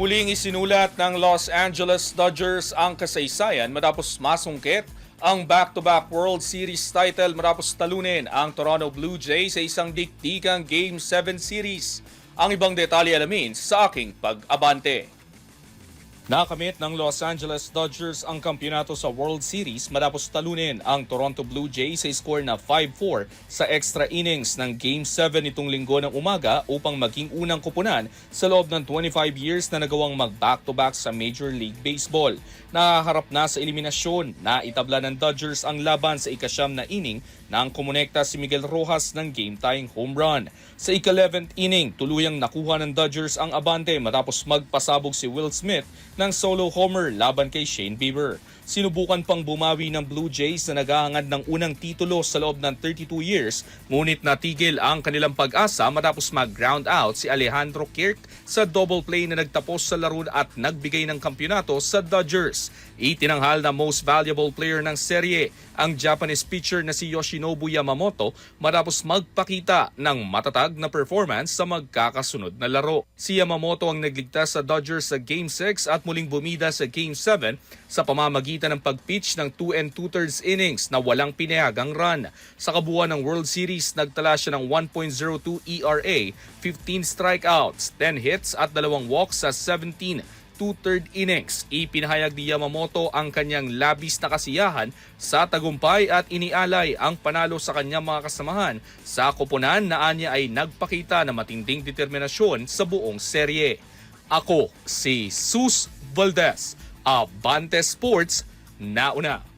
Muling isinulat ng Los Angeles Dodgers ang kasaysayan matapos masungkit ang back-to-back World Series title matapos talunin ang Toronto Blue Jays sa isang dikdikang Game 7 series. Ang ibang detalye alamin sa aking pag-abante. Nakamit ng Los Angeles Dodgers ang kampyonato sa World Series matapos talunin ang Toronto Blue Jays sa score na 5-4 sa extra innings ng Game 7 nitong linggo ng umaga upang maging unang kupunan sa loob ng 25 years na nagawang mag-back-to-back sa Major League Baseball. Nakaharap na sa eliminasyon na itabla ng Dodgers ang laban sa ikasyam na inning nang kumonekta si Miguel Rojas ng game-tying home run. Sa ika-11th inning, tuluyang nakuha ng Dodgers ang abante matapos magpasabog si Will Smith ng solo homer laban kay Shane Bieber. Sinubukan pang bumawi ng Blue Jays na naghahangad ng unang titulo sa loob ng 32 years, ngunit natigil ang kanilang pag-asa matapos mag-ground out si Alejandro Kirk sa double play na nagtapos sa laro at nagbigay ng kampyonato sa Dodgers. Itinanghal na most valuable player ng serye ang Japanese pitcher na si Yoshinobu Yamamoto matapos magpakita ng matatag na performance sa magkakasunod na laro. Si Yamamoto ang nagligtas sa Dodgers sa Game 6 at muling bumida sa Game 7 sa pamamagitan ng pag-pitch ng 2 and 2 thirds innings na walang pinayagang run. Sa kabuuan ng World Series, nagtala siya ng 1.02 ERA, 15 strikeouts, 10 hits at dalawang walks sa 17 two-third innings. Ipinahayag ni Yamamoto ang kanyang labis na kasiyahan sa tagumpay at inialay ang panalo sa kanyang mga kasamahan sa koponan na anya ay nagpakita na matinding determinasyon sa buong serye. Ako si Sus Valdez, Abante Sports, nauna.